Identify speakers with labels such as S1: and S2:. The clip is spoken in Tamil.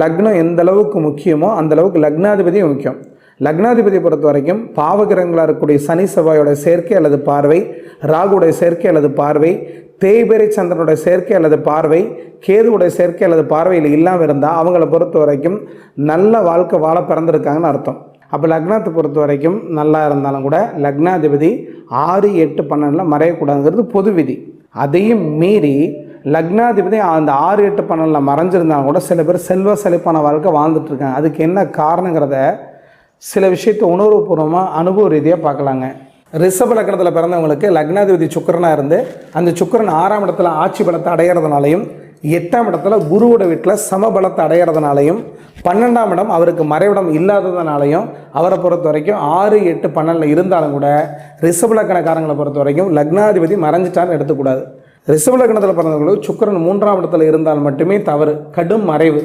S1: லக்னம் எந்த அளவுக்கு முக்கியமோ அந்த அளவுக்கு லக்னாதிபதியும் முக்கியம். லக்னாதிபதி பொறுத்த வரைக்கும் பாவகிரகங்களாக இருக்கக்கூடிய சனி செவ்வாயோட சேர்க்கை அல்லது பார்வை ராகுடைய சேர்க்கை அல்லது பார்வை தேய்பெரி சந்திரனுடைய சேர்க்கை அல்லது பார்வை கேதுவுடைய சேர்க்கை அல்லது பார்வையில் இல்லாமல் இருந்தால் அவங்கள பொறுத்த வரைக்கும் நல்ல வாழ்க்கை வாழ பிறந்திருக்காங்கன்னு அர்த்தம். அப்போ லக்னத்தை பொறுத்த வரைக்கும் நல்லா இருந்தாலும் கூட லக்னாதிபதி ஆறு எட்டு பன்னெண்டில் மறையக்கூடாதுங்கிறது பொது விதி. அதையும் மீறி லக்னாதிபதி அந்த ஆறு எட்டு பன்னெண்டில் மறைஞ்சிருந்தாலும் கூட சில பேர் செல்வ செழிப்பான வாழ்க்கை வாழ்ந்துட்டு இருக்காங்க அதுக்கு என்ன காரணங்கிறத சில விஷயத்தை உணர்வுபூர்வமாக அனுபவ ரீதியாக பார்க்கலாங்க. ரிஷப லக்னத்தில் பிறந்தவங்களுக்கு லக்னாதிபதி சுக்கரனாக இருந்து அந்த சுக்கிரன் ஆறாம் இடத்துல ஆட்சி பலத்தை அடையிறதுனாலையும் எட்டாம் இடத்துல குருவோட வீட்டில் சமபலத்தை அடையிறதுனாலையும் பன்னெண்டாம் இடம் அவருக்கு மறைவிடம் இல்லாததுனாலையும் அவரை பொறுத்த வரைக்கும் ஆறு எட்டு பன்னெண்டில் இருந்தாலும் கூட ரிஷப லக்கணக்காரங்களை பொறுத்த வரைக்கும் லக்னாதிபதி மறைஞ்சிட்டான்னு எடுத்துக்கூடாது. ரிஷப லக்னத்தில் பிறந்தவங்களுக்கு சுக்கிரன் மூன்றாம் இடத்துல இருந்தால் மட்டுமே தவறு கடும் மறைவு.